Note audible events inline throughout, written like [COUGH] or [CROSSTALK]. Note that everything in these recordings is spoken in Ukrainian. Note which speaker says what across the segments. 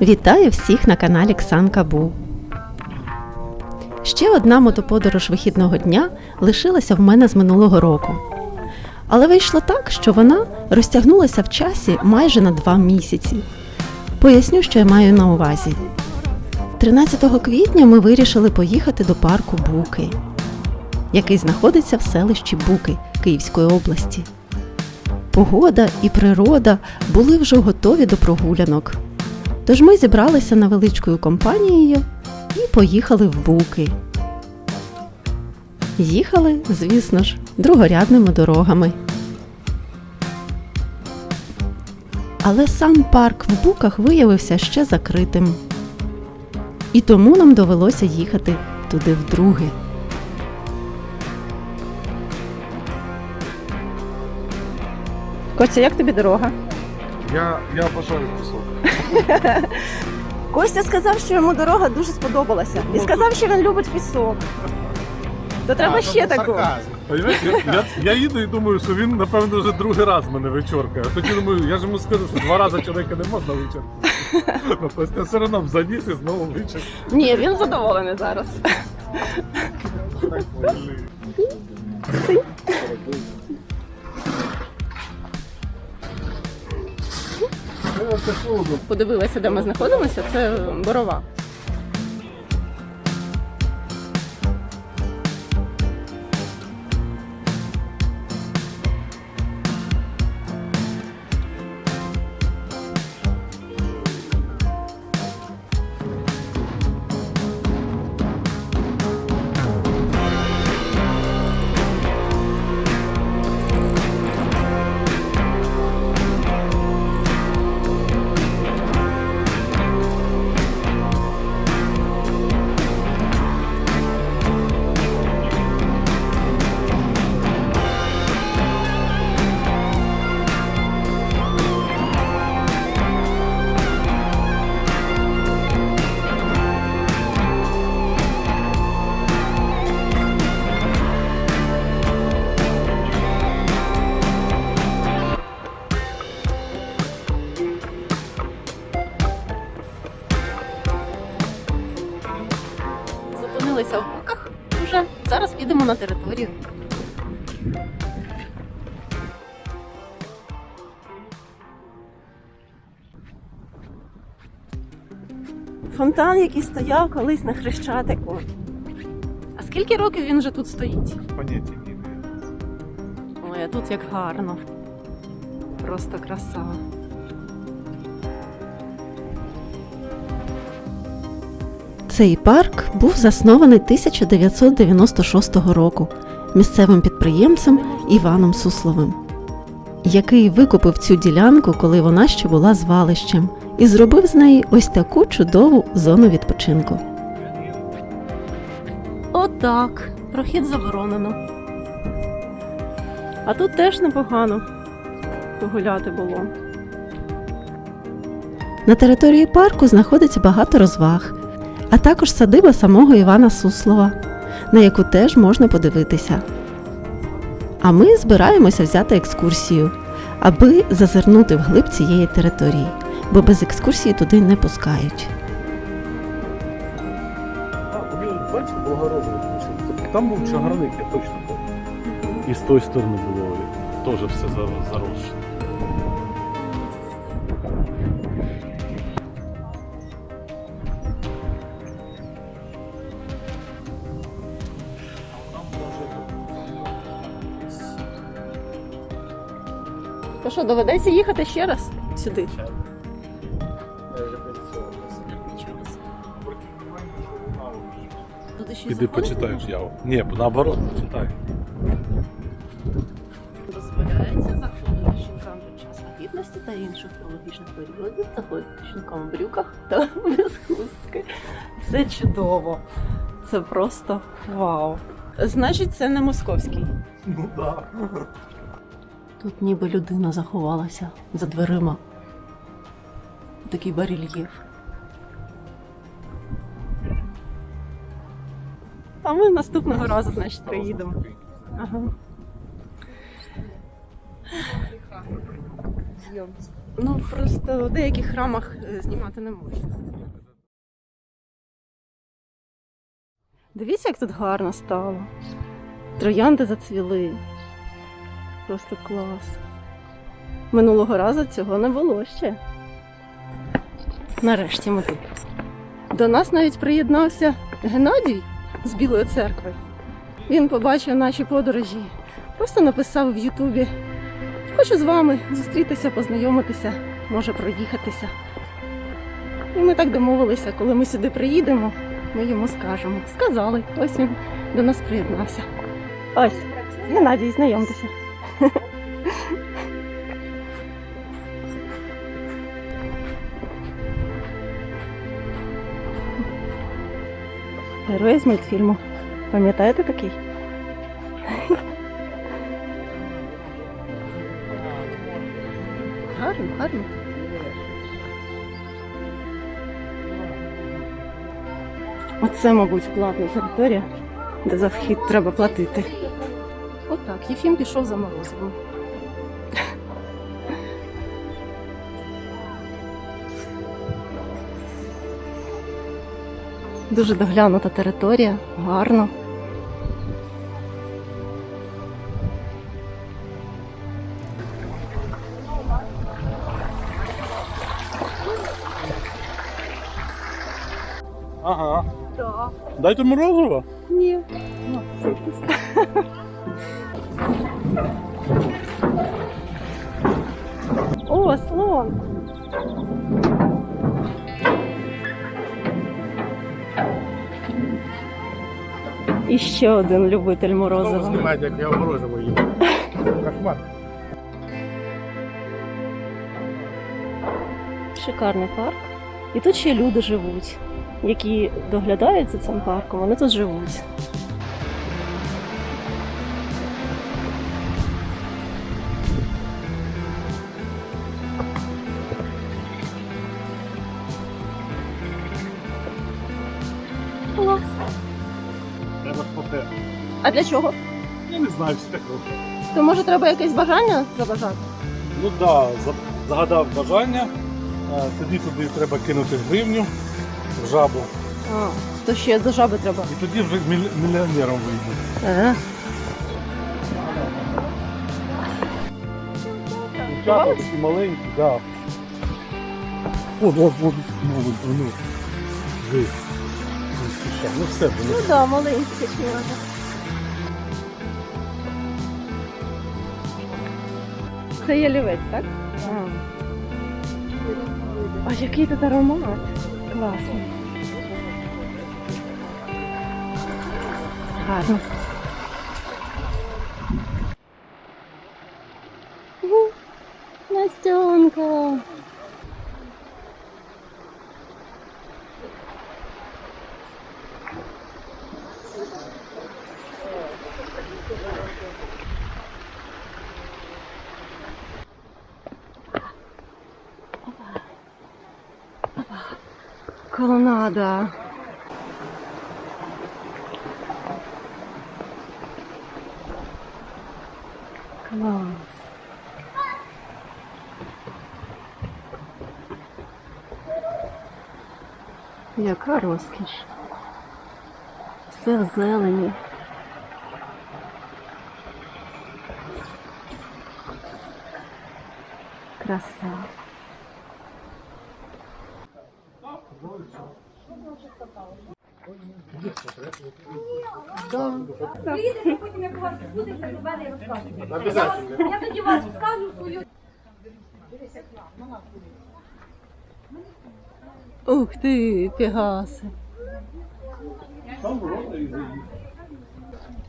Speaker 1: Вітаю всіх на каналі Ксанка Бу. Ще одна мотоподорож вихідного дня лишилася в мене з минулого року. Але вийшло так, що вона розтягнулася в часі майже на два місяці. Поясню, що я маю на увазі. 13 квітня ми вирішили поїхати до парку Буки, який знаходиться в селищі Буки Київської області. Погода і природа були вже готові до прогулянок. Тож ми зібралися невеличкою компанією і поїхали в Буки. Їхали, звісно ж, другорядними дорогами. Але сам парк в Буках виявився ще закритим. І тому нам довелося їхати туди вдруге. Коця, як тобі дорога?
Speaker 2: Я, я бажаю пісок. [LAUGHS]
Speaker 1: Костя сказав, що йому дорога дуже сподобалася. І сказав, що він любить пісок. То треба ще такого.
Speaker 2: Понимаєш, я, я, я їду і думаю, що він, напевно, вже другий раз мене вичоркає. Тоді думаю, я ж йому скажу, що два рази чоловіка не можна вичоркати. Ну, просто все одно б заніс і знову вичоркав.
Speaker 1: Ні, він задоволений зараз.
Speaker 2: Так, блін.
Speaker 1: Подивилася, де ми знаходимося. Це борова. Фонтан, який стояв колись на хрещатику. А скільки років він вже тут стоїть?
Speaker 2: Поняття ні.
Speaker 1: Ой, а тут як гарно. Просто краса. Цей парк був заснований 1996 року місцевим підприємцем Іваном Сусловим, який викупив цю ділянку, коли вона ще була звалищем, і зробив з неї ось таку чудову зону відпочинку. Отак, прохід заборонено. А тут теж непогано погуляти було. На території парку знаходиться багато розваг, а також садиба самого Івана Суслова, на яку теж можна подивитися. А ми збираємося взяти екскурсію, аби зазирнути вглиб цієї території, бо без екскурсії туди не пускають.
Speaker 2: Бачите, благородний. Там був чагарник, я точно пам'ятаю. І з тої сторони було теж все за- заросше.
Speaker 1: То що, доведеться їхати ще раз сюди? Й
Speaker 2: Піди
Speaker 1: заходити
Speaker 2: почитаєш
Speaker 1: можна?
Speaker 2: яву. Ні, наоборот, почитай.
Speaker 1: Дозволяється заходити жінкам під час вагітності та інших біологічних періодів, заходити жінкам в брюках та без хустки. Це чудово. Це просто вау. Значить, це не московський.
Speaker 2: Ну так.
Speaker 1: Тут ніби людина заховалася за дверима. Такий барельєф. А ми наступного разу, значить, приїдемо. Ага.
Speaker 3: Ну просто в деяких храмах е, знімати не можна. Дивіться, як тут гарно стало. Троянди зацвіли. Просто клас. Минулого разу цього не було ще. Нарешті ми тут. До нас навіть приєднався Геннадій з Білої церкви. Він побачив наші подорожі, просто написав в Ютубі. Хочу з вами зустрітися, познайомитися, може проїхатися. І ми так домовилися, коли ми сюди приїдемо, ми йому скажемо. Сказали, ось він до нас приєднався. Ось, Геннадій, знайомтеся. Герой з мультфільму. Пам'ятаєте такий? Гарно, гарно. Оце, мабуть, платна територія, де за вхід треба платити. Отак, Єфім пішов за морозивом. Дуже доглянута територія, гарно.
Speaker 2: Ага.
Speaker 3: Так.
Speaker 2: Дайте морозиво.
Speaker 3: Ні. О, слон. І ще один любитель морозива.
Speaker 2: знімаєте, як я морозиво їм. [LAUGHS] Кошмар.
Speaker 3: Шикарний парк. І тут ще люди живуть, які доглядають за цим парком, вони тут живуть. Для чого?
Speaker 2: Я не знаю, всі так роблять.
Speaker 3: То може треба якесь бажання забажати?
Speaker 2: Ну так, да, загадав бажання. Е, Тоді туди треба кинути гривню в жабу.
Speaker 3: А, то ще до жаби треба.
Speaker 2: І тоді вже міль- мільйонером вийду.
Speaker 3: Ага.
Speaker 2: Дівчата такі маленькі, так. Да. От, от, от, ну, ну, ви. Ну все,
Speaker 3: Ну
Speaker 2: воно.
Speaker 3: так, да, маленькі такі треба. Це ялівець, так? А. а який тут аромат. Класний. Гарно. Колонада. Клас. Яка розкіш. Все в зелені. Краса.
Speaker 4: Приїдете, потім як у вас будете, до.
Speaker 3: Ух ти, пегаси.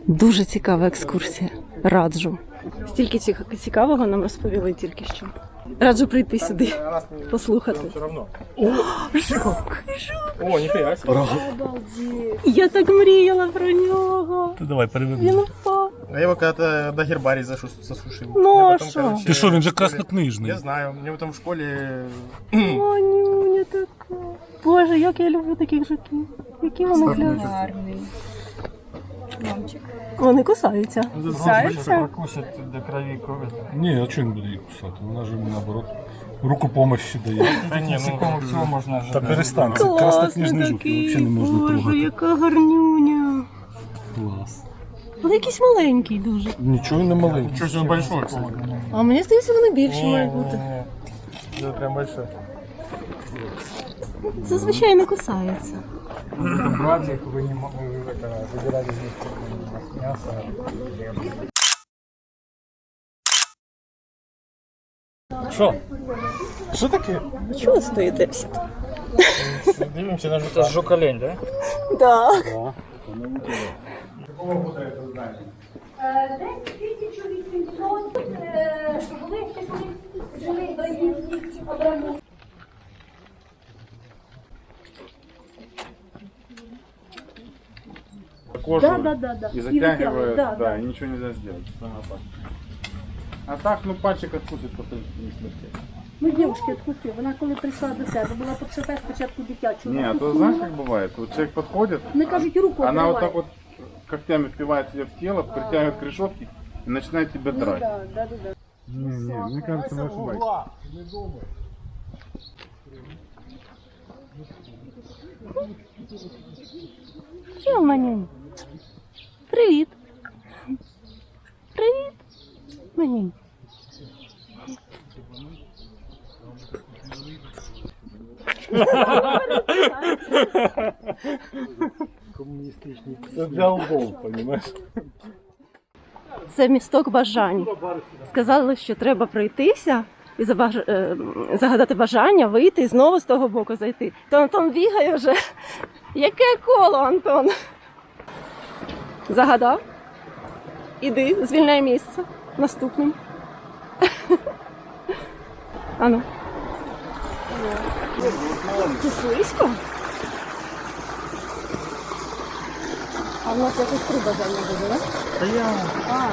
Speaker 3: Дуже цікава екскурсія. Раджу. Стільки цікавого нам розповіли тільки що. Раджу прийти сюди, послухати.
Speaker 2: Все равно.
Speaker 5: О, ніфіга.
Speaker 3: Я так мріяла про нього.
Speaker 2: Ти давай
Speaker 3: Він впав.
Speaker 5: А я его когда-то на гербарий зашу- засушил.
Speaker 3: Ну, а шо?
Speaker 2: Ти що, він же
Speaker 5: школі-
Speaker 2: краснокнижний.
Speaker 5: Я знаю, мне потом в школе...
Speaker 3: Манюня така. Боже, як я люблю таких жуків. Які вони класні. Вони кусаються.
Speaker 5: Кусается? Прокусит до крови крови.
Speaker 2: Ні, а чого він буде її кусати? Вона ж йому наоборот руку помощі дає.
Speaker 5: Да не, ну всего можно
Speaker 2: Та
Speaker 5: ожидать.
Speaker 2: перестань, це краснокніжний жук, взагалі не можна
Speaker 3: Боже,
Speaker 2: трогати.
Speaker 3: яка гарнюня.
Speaker 2: Клас.
Speaker 3: Але якийсь маленький дуже.
Speaker 2: Нічого не маленький.
Speaker 5: Чуть он большой, кстати.
Speaker 3: А мені здається, вони більші
Speaker 5: Не,
Speaker 3: мають
Speaker 5: не,
Speaker 3: бути.
Speaker 5: не. Это прям большой.
Speaker 3: Це звичайно кусається.
Speaker 5: брать их, вы не это, выбирали здесь какое-нибудь мясо.
Speaker 2: Що? Що таке?
Speaker 3: Чого стоїте всі?
Speaker 5: На жука. Це жука-лень, да?
Speaker 3: Так.
Speaker 4: Якого года це здання? 10
Speaker 6: кожу
Speaker 4: Да, да, да, да.
Speaker 6: и затягивает,
Speaker 4: да,
Speaker 6: да, и ничего нельзя сделать. Она так. А так, ну пальчик откусит, потом не смертельно.
Speaker 4: Ну, дівчинки, відкусив. Вона коли прийшла до себе, була по ЧП спочатку дитячого.
Speaker 6: Не, а то знаешь, как бывает? Вот человек подходит,
Speaker 4: Вони кажуть, руку
Speaker 6: она вот
Speaker 4: обриває.
Speaker 6: так вот когтями впивает себе в тело, притягивает к решетке и начинает тебя
Speaker 4: Ну,
Speaker 6: драть.
Speaker 4: да, да, да, да.
Speaker 6: Не, не, мне кажется, вы ошибаетесь.
Speaker 3: Що, манюнь? Привіт. Привіт. Манюнь.
Speaker 2: Це для лбов, розумієш?
Speaker 3: Це місток бажань. Сказали, що треба пройтися і забаж... е, загадати бажання, вийти і знову з того боку зайти. То Антон бігає вже. Яке коло, Антон? Загадав? Іди, звільняй місце наступним. [LAUGHS] Ану. Ти слизько? А в нас якось три бажання буде, так?
Speaker 5: Та я...
Speaker 3: А.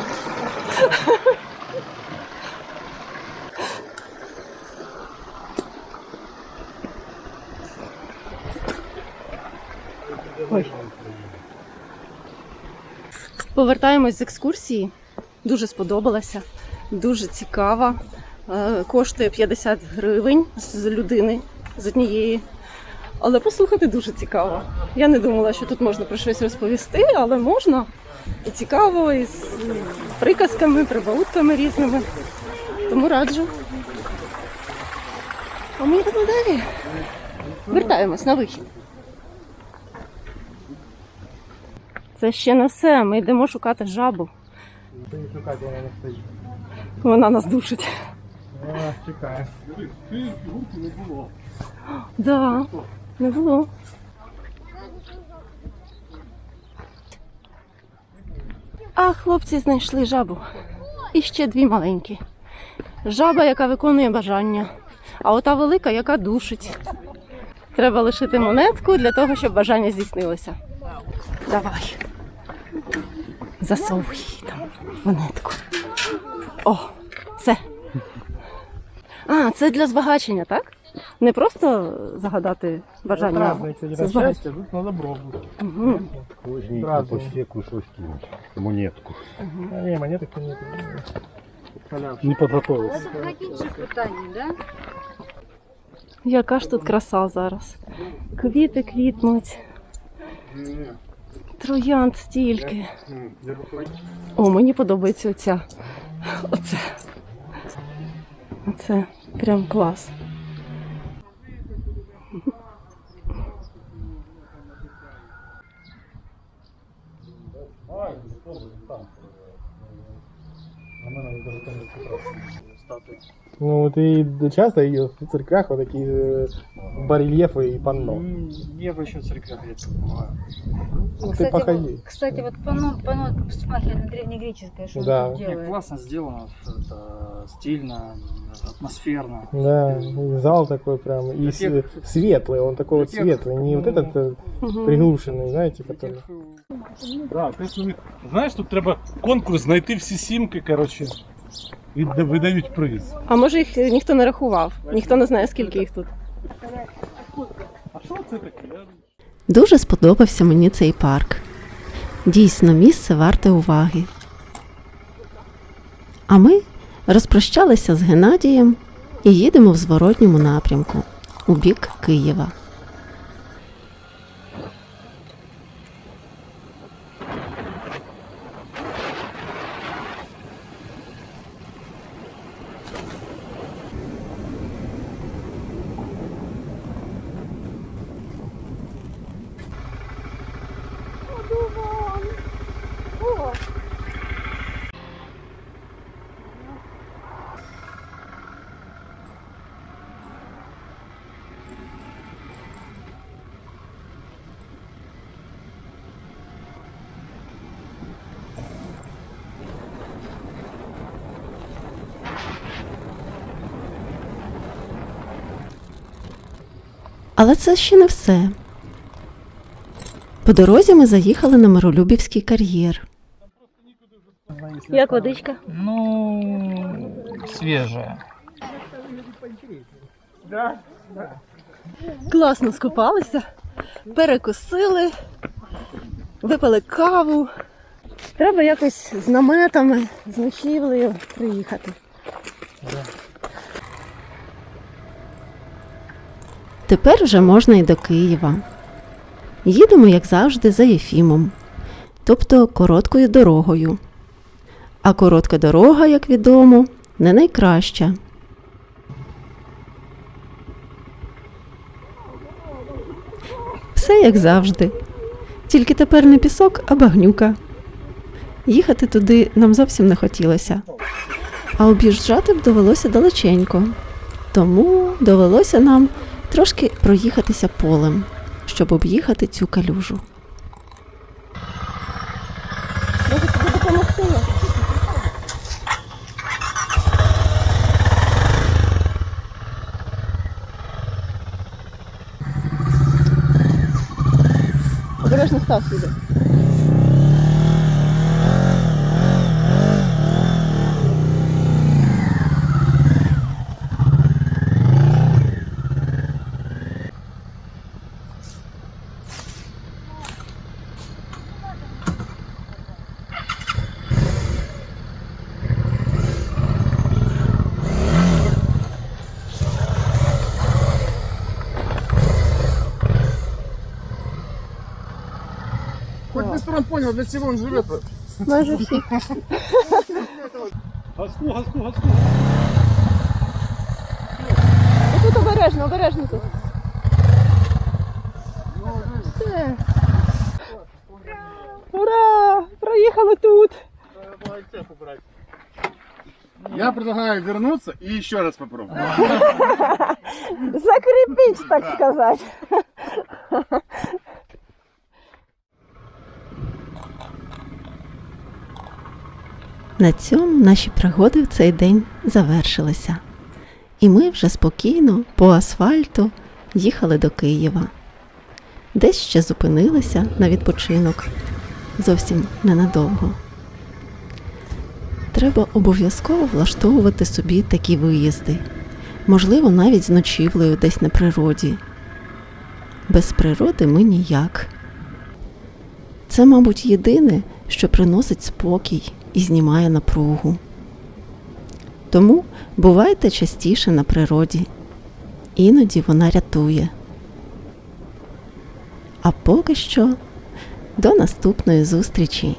Speaker 3: Повертаємось з екскурсії. Дуже сподобалася, дуже цікава. Е, Коштує 50 гривень з людини з однієї. Але послухати дуже цікаво. Я не думала, що тут можна про щось розповісти, але можна. І цікаво, і з приказками, прибаутками різними. Тому раджу. А ми йдемо далі. Вертаємось на вихід. Це ще не все. Ми йдемо шукати жабу.
Speaker 5: Ты не шукать, она не стоит.
Speaker 3: Вона нас душить.
Speaker 5: Она чекает.
Speaker 3: Да, не було. А хлопці знайшли жабу. І ще дві маленькі. Жаба, яка виконує бажання, а ота велика, яка душить. Треба лишити монетку для того, щоб бажання здійснилося. Давай. Засовуй там монетку. О, все. А, це для збагачення, так? Не просто загадати бажання. Це
Speaker 5: на
Speaker 3: збагачення.
Speaker 5: тут.
Speaker 7: По стеклу что скинуть. Монетку.
Speaker 5: А, не, монеток нет. Халявки.
Speaker 2: Не підготовився.
Speaker 3: Яка ж тут краса зараз. Квіти квітнуть. Троянд стільки. О, мені подобається оця. Оце. Оце прям клас.
Speaker 5: Ну вот и часто ее в церквях вот такие э, барельефы и панно.
Speaker 8: Я бы еще в церквях редко бываю.
Speaker 5: Ну, ты
Speaker 9: Кстати,
Speaker 5: походи.
Speaker 9: вот- кстати, вот панно, панно смахивает на древнегреческое, что
Speaker 5: Да.
Speaker 9: он тут
Speaker 8: Не,
Speaker 9: делает.
Speaker 8: классно сделано, это стильно, атмосферно.
Speaker 5: Да, и зал такой прям, и
Speaker 8: Для
Speaker 5: с-
Speaker 8: тех-
Speaker 5: светлый, он такой вот
Speaker 8: для тех,
Speaker 5: светлый, не вот
Speaker 8: ну,
Speaker 5: этот э,
Speaker 3: Мгм.
Speaker 5: приглушенный, знаете, который.
Speaker 8: Тех,
Speaker 2: Да, ти собі- знаєш, тут треба конкурс знайти всі сімки, коротше, І видають приз.
Speaker 3: А може їх ніхто не рахував? Ніхто не знає, скільки їх тут.
Speaker 2: А що це таке?
Speaker 1: Дуже сподобався мені цей парк. Дійсно, місце варте уваги. А ми розпрощалися з Геннадієм і їдемо в зворотньому напрямку у бік Києва. Але це ще не все. По дорозі ми заїхали на Миролюбівський кар'єр.
Speaker 3: Як водичка?
Speaker 8: Ну, свежая.
Speaker 3: Класно скупалися, перекусили, випили каву. Треба якось з наметами, з ночівлею приїхати.
Speaker 1: Тепер вже можна і до Києва. Їдемо, як завжди, за Єфімом, тобто короткою дорогою. А коротка дорога, як відомо, не найкраща. Все як завжди. Тільки тепер не пісок, а багнюка. Їхати туди нам зовсім не хотілося. А об'їжджати б довелося далеченько. Тому довелося нам трошки проїхатися полем, щоб об'їхати цю калюжу.
Speaker 3: Обережно став сюди.
Speaker 5: Хоть ресторан понял, для чего он живет.
Speaker 3: Майже всі.
Speaker 2: Газку, газку, газку.
Speaker 3: Тут обережно, обережно тут. Все. Ура! Проїхали тут.
Speaker 6: Я предлагаю вернуться и еще раз попробовать.
Speaker 3: Закріпіть, так сказати.
Speaker 1: На цьому наші пригоди в цей день завершилися. І ми вже спокійно по асфальту їхали до Києва. Десь ще зупинилися на відпочинок. Зовсім ненадовго. Треба обов'язково влаштовувати собі такі виїзди, можливо, навіть з ночівлею десь на природі. Без природи ми ніяк. Це, мабуть, єдине, що приносить спокій і знімає напругу. Тому бувайте частіше на природі. Іноді вона рятує. А поки що до наступної зустрічі!